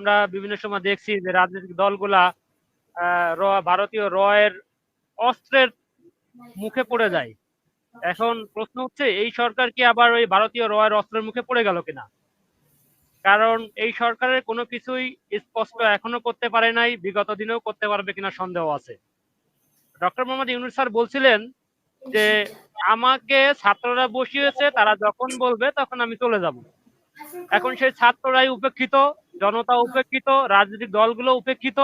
আমরা বিভিন্ন সময় দেখছি যে রাজনৈতিক দলগুলা ভারতীয় রয়ের অস্ত্রের মুখে পড়ে যায়। এখন প্রশ্ন হচ্ছে, এই সরকার কি আবার ওই ভারতীয় রয়ের অস্ত্রের মুখে পড়ে গেল কিনা? কারণ এই সরকারের কোনো কিছুই স্পষ্ট এখনও করতে পারে নাই, বিগত দিনেও করতে পারবে কিনা সন্দেহ আছে। ডক্টর মোহাম্মদ ইউনুস স্যার বলছিলেন যে, আমাকে ছাত্ররা বসিয়েছে, তারা যখন বলবে তখন আমি চলে যাব। এখন সেই ছাত্ররাই উপেক্ষিত জনতা উপেক্ষিত, রাজনৈতিক দলগুলো উপেক্ষিত।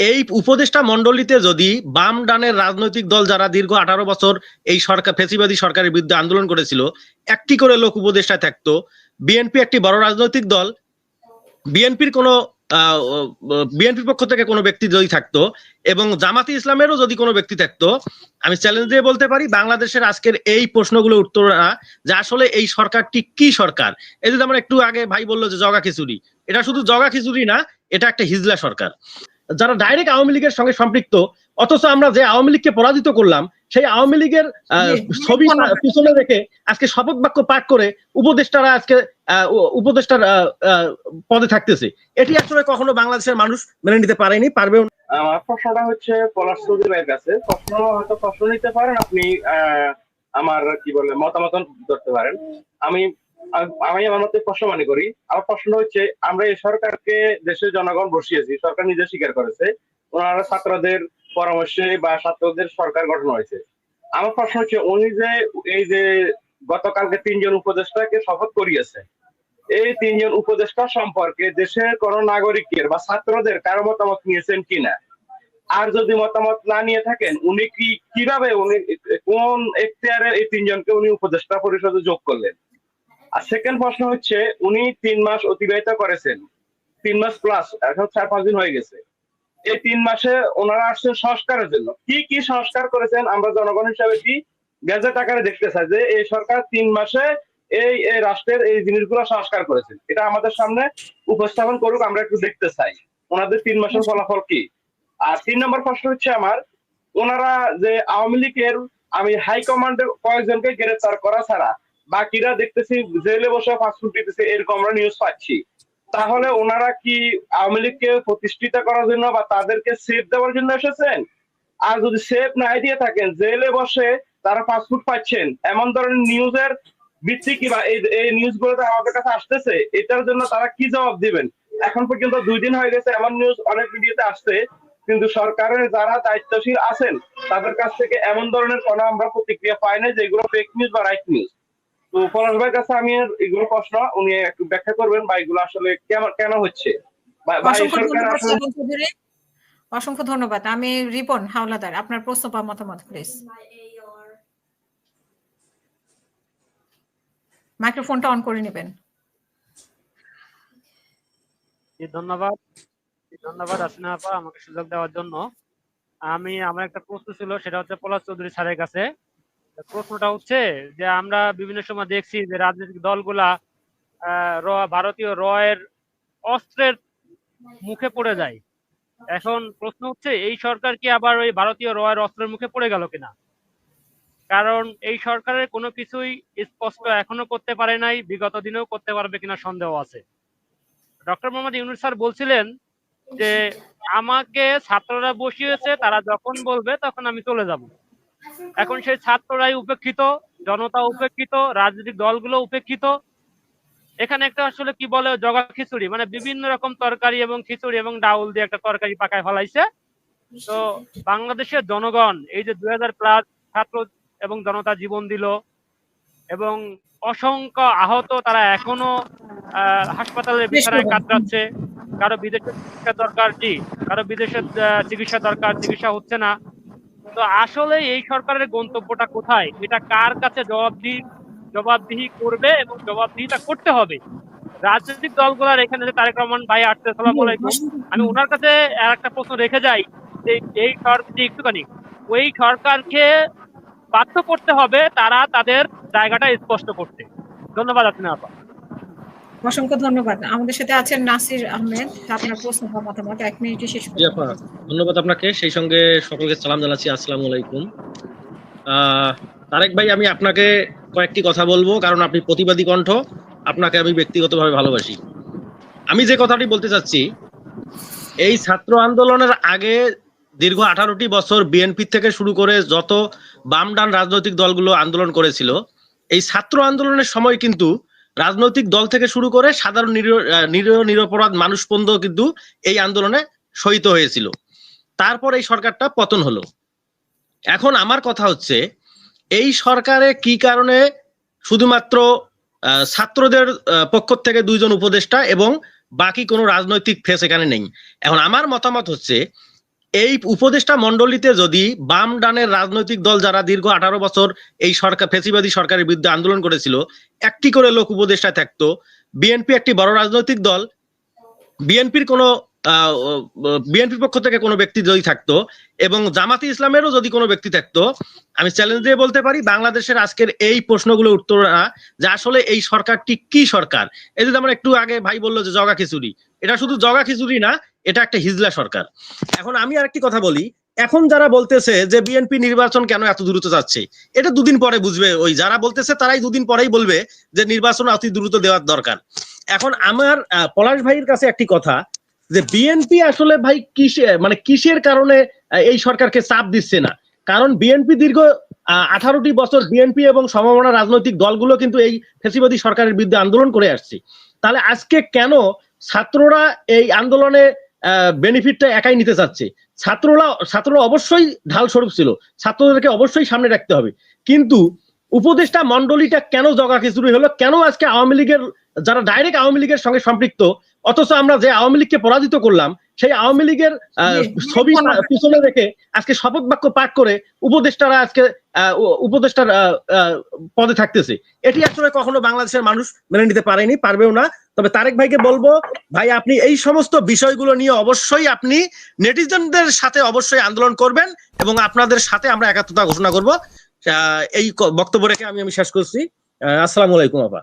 এই উপদেষ্টা মন্ডলীতে যদি বাম ডানের রাজনৈতিক দল যারা দীর্ঘ আঠারো বছর এই সরকার, ফেসিবাদী সরকারের বিরুদ্ধে আন্দোলন করেছিল, একটি করে লোক উপদেষ্টা থাকতো। বিএনপি একটি বড় রাজনৈতিক দল। বিএনপির কোনো বিএনপির পক্ষ থেকে কোনো ব্যক্তি যদি থাকতো এবং জামাতি ইসলামেরও যদি কোনো ব্যক্তি থাকতো, আমি চ্যালেঞ্জ দিয়ে বলতে পারি, বাংলাদেশের আজকের এই প্রশ্নগুলো উত্তর না, যে আসলে এই সরকারটি কি সরকার? এই যে আমার একটু আগে ভাই বলল যে জগা খিচুড়ি, এটা শুধু জগা খিচুড়ি না, এটা একটা হিজলা সরকার। যারা ডাইরেক্ট আওয়ামী লীগের সঙ্গে সম্পৃক্ত অথচ আমরা যে আওয়ামী লীগকে পরাজিত করলাম সেই আওয়ামী লীগের আহ, ছবি পিছনে রেখে আজকে শপথ বাক্য পাঠ করে উপদেষ্টারা আজকে আহ, উপদেষ্টার আহ, আহ, পদে থাকতেছে। এটি আসলে কখনো বাংলাদেশের মানুষ মেনে নিতে পারেনি পারবেও না। আমার প্রশ্নটা হচ্ছে পলাশ চৌধুরী ভাইয়ের কাছে। প্রশ্ন হয়তো প্রশ্ন নিতে পারেন আপনি আহ, আমার কি বলে মতামত ধরতে পারেন। আমি আমি আমার মতে প্রশ্ন মনে করি। আমার প্রশ্ন হচ্ছে, আমরা এই সরকারকে দেশের জনগণ বসিয়েছি, সরকার নিজে স্বীকার করেছে, ওনারা ছাত্রদের পরামর্শে বা ছাত্রদের সরকার গঠন হয়েছে। আমার প্রশ্ন হচ্ছে, উনি যে এই যে গতকালকে তিনজন উপদেষ্টাকে শপথ করিয়েছে, এই তিনজন উপদেষ্টা সম্পর্কে দেশের কোন নাগরিকের বা ছাত্রদের কারও মতামত নিয়েছেন কিনা? আর যদি মতামত না নিয়ে থাকেন, উনি কি কীভাবে উনি কোন এখতিয়ারে এই তিনজনকে উনি উপদেষ্টা পরিষদে যোগ করলেন? সেকেন্ড প্রশ্ন হচ্ছে, উনি তিন মাস অতিবাহিত করেছেন। তিন মাস প্লাস এখন চার, পাঁচ দিন হয়ে গেছে। এই তিন মাসে ওনারা আসছেন সংস্কারের জন্য। কি কি সংস্কার করেছেন আমরা জনগণ হিসাবে কি গ্যাজেট আকারে দেখতে চাই যে এই সরকার তিন মাসে এই এই রাষ্ট্রের এই জিনিসগুলো সংস্কার করেছেন। এটা আমাদের সামনে উপস্থাপন করুক, আমরা একটু দেখতে চাই। ওনাদের তিন মাসের ফলাফল কি? আর তিন নম্বর প্রশ্ন হচ্ছে আমার, ওনারা যে আওয়ামী লীগের আমি হাই কমান্ডের কয়েকজনকে গ্রেফতার করা ছাড়া বাকিরা দেখতেছি জেলে বসে ফাস্টফুড দিতেছে, এরকম আমরা নিউজ পাচ্ছি। তাহলে ওনারা কি আওয়ামী লীগকে প্রতিষ্ঠিত করার জন্য বা তাদেরকে সেফ দেওয়ার জন্য এসেছেন? আর যদি সেফ নাই দিয়ে থাকেন, জেলে বসে তারা ফাস্টফুড পাচ্ছেন। এমন ধরনের নিউজের ভিত্তি কি বা এই নিউজ গুলোতে আমাদের কাছে আসতেছে, এটার জন্য তারা কি জবাব দিবেন? এখন পর্যন্ত দুই দিন হয়ে গেছে, এমন নিউজ অনেক মিডিয়াতে আসছে, কিন্তু সরকারের যারা দায়িত্বশীল আছেন, তাদের কাছ থেকে এমন ধরনের কোনো আমরা প্রতিক্রিয়া পাই না যেগুলো ফেক নিউজ বা রাইট নিউজ তো পলাশ ভাইয়ের কাছে আমি এগুলো প্রশ্ন উনি একটু ব্যাখ্যা করবেন বা এগুলো আসলে কেন কেন হচ্ছে? অসংখ্য ধন্যবাদ আমি রিপন হাওলাদার আপনার প্রশ্ন বা মতামত প্লিজ মাইক্রোফোনটা অন করে নেবেন। জি, ধন্যবাদ। ধন্যবাদ আসিনা আপা আমাকে সুযোগ দেওয়ার জন্য। আমি আমার একটা প্রশ্ন ছিল সেটা হচ্ছে পলাশ চৌধুরী স্যারের কাছে। প্রশ্নটা হচ্ছে যে আমরা বিভিন্ন সময় দেখছি যে রাজনৈতিক দলগুলা র- ভারতীয় রয়ের অস্ত্রের মুখে পড়ে যায়। এখন প্রশ্ন হচ্ছে, এই সরকার কি আবার ওই ভারতীয় রয়ের অস্ত্রের মুখে পড়ে গেল কিনা? কারণ এই সরকারের কোনো কিছুই স্পষ্ট এখনও করতে পারে নাই, বিগত দিনেও করতে পারবে কিনা সন্দেহ আছে। ডক্টর মোহাম্মদ ইউনুস স্যার বলছিলেন যে, আমাকে ছাত্ররা বসিয়েছে, তারা যখন বলবে তখন আমি চলে যাব। এখন সেই ছাত্ররাই উপেক্ষিত জনতা উপেক্ষিত রাজনৈতিক দলগুলো উপেক্ষিত। এখানে একটা আসলে কি বলে জগা খিচুড়ি মানে বিভিন্ন রকম তরকারি এবং খিচুড়ি এবং ডাউল দিয়ে একটা তরকারি পাকায় ফেলাইছে। তো বাংলাদেশের জনগণ এই যে দুই হাজার প্লাস ছাত্র এবং জনতা জীবন দিল এবং অসংখ্য আহত তারা এখনও আহ, হাসপাতালের বিছানায় কাতরাচ্ছে। কারও বিদেশে চিকিৎসা দরকার জি কারও বিদেশে চিকিৎসা দরকার চিকিৎসা হচ্ছে না। তো আসলে এই সরকারের গন্তব্যটা কোথায়? এটা কার কাছে জবাবদিহি জবাবদিহি করবে এবং জবাবদিহিটা করতে হবে? রাজনৈতিক দলগুলার এখানে যে তারেক রহমান ভাই আসছে সালাম আলাইকুম। আমি ওনার কাছে আর একটা প্রশ্ন রেখে যাই যে এই সরকার একটুখানি ওই সরকারকে বাধ্য করতে হবে তারা তাদের জায়গাটা স্পষ্ট করতে। ধন্যবাদ আপনি আপা। অসংখ্য ধন্যবাদ। আমাদের সাথে আছেন নাসির আহমেদ। আপনার প্রশ্ন বা মতামত এক মিনিটে শেষ ধন্যবাদ আপনাকে। সেই সঙ্গে সকলকে সালাম জানাচ্ছি। আসসালামু আলাইকুম। তারেক ভাই আমি আপনাকে কয়েকটি কথা বলব কারণ আপনি প্রতিবাদী কণ্ঠ। আপনাকে আমি ব্যক্তিগতভাবে ভালোবাসি। আমি যে কথাটি বলতে চাচ্ছি এই ছাত্র আন্দোলনের আগে দীর্ঘ আঠারোটি বছর বিএনপি থেকে শুরু করে যত বাম ডান রাজনৈতিক দলগুলো আন্দোলন করেছিল এই ছাত্র আন্দোলনের সময় কিন্তু রাজনৈতিক দল থেকে শুরু করে সাধারণ নিরীহ নিরপরাধ মানুষ কিন্তু এই আন্দোলনে শহীদ হয়েছিল। তারপর এই সরকারটা পতন হলো। এখন আমার কথা হচ্ছে, এই সরকারে কি কারণে শুধুমাত্র ছাত্রদের পক্ষ থেকে দুইজন উপদেষ্টা এবং বাকি কোনো রাজনৈতিক ফেস এখানে নেই? এখন আমার মতামত হচ্ছে এই উপদেষ্টা মণ্ডলীতে যদি বাম ডানের রাজনৈতিক দল যারা দীর্ঘ আঠারো বছর এই সরকার, ফেসিবাদী সরকারের বিরুদ্ধে আন্দোলন করেছিল, একটি করে লোক উপদেষ্টা থাকতো। বিএনপি একটি বড় রাজনৈতিক দল। বিএনপির কোনো বিএনপির পক্ষ থেকে কোনো ব্যক্তি যদি থাকতো এবং জামাতি ইসলামেরও যদি কোনো ব্যক্তি থাকতো, আমি চ্যালেঞ্জ দিয়ে বলতে পারি, বাংলাদেশের আজকের এই প্রশ্নগুলো উত্তর না যে আসলে এই সরকারটি কি সরকার। এই যে যেমন একটু আগে ভাই বলল যে জগা খিচুড়ি। এটা শুধু জগা খিচুড়ি না এটা একটা হিজলা সরকার। এখন আমি আরেকটি কথা বলি, এখন যারা বলতেছে যে বিএনপি নির্বাচন কেন এত দ্রুত যাচ্ছে, এটা দুদিন পরে বুঝবে ওই, যারা বলতেছে তারাই দুদিন পরেই বলবে যে নির্বাচন অতি দ্রুত দেওয়ার দরকার। এখন আমার পলাশ ভাইয়ের কাছে একটি কথা, যে বিএনপি আসলে ভাই কিসে মানে কিসের কারণে এই সরকারকে চাপ দিচ্ছে না? কারণ বিএনপি দীর্ঘ আঠারোটি বছর বিএনপি এবং সমমনা রাজনৈতিক দলগুলো কিন্তু এই ফেসিবাদী সরকারের বিরুদ্ধে আন্দোলন করে আসছে। তাহলে আজকে কেন ছাত্ররা এই আন্দোলনে বেনিফিটটা একাই নিতে চাচ্ছে। ছাত্ররা ছাত্ররা অবশ্যই ঢাল স্বরূপ ছিল। ছাত্রদেরকে অবশ্যই সামনে রাখতে হবে। কিন্তু উপদেষ্টা মন্ডলীটা কেন জগা খিচুড়ি হলো? কেন আজকে আওয়ামী লীগের, যারা ডাইরেক্ট আওয়ামী লীগের সঙ্গে সম্পৃক্ত, অথচ আমরা যে আওয়ামী লীগকে পরাজিত করলাম সেই আওয়ামী লীগের ছবি। পিছনে রেখে আজকে শপথ বাক্য পাঠ করে উপদেষ্টারা আজকে উপদেষ্টার পদে থাকতেছে। এটি আসলে কখনো বাংলাদেশের মানুষ মেনে নিতে পারেনি পারবেও না। তবে তারেক ভাইকে বলব ভাই আপনি এই সমস্ত বিষয়গুলো নিয়ে অবশ্যই আপনি নেটিজনদের সাথে অবশ্যই আন্দোলন করবেন এবং আপনাদের সাথে আমরা একাত্মতা ঘোষণা করব। আহ, এই বক্তব্য রেখে আমি আমি শেষ করছি। আসসালামু আলাইকুম আপা।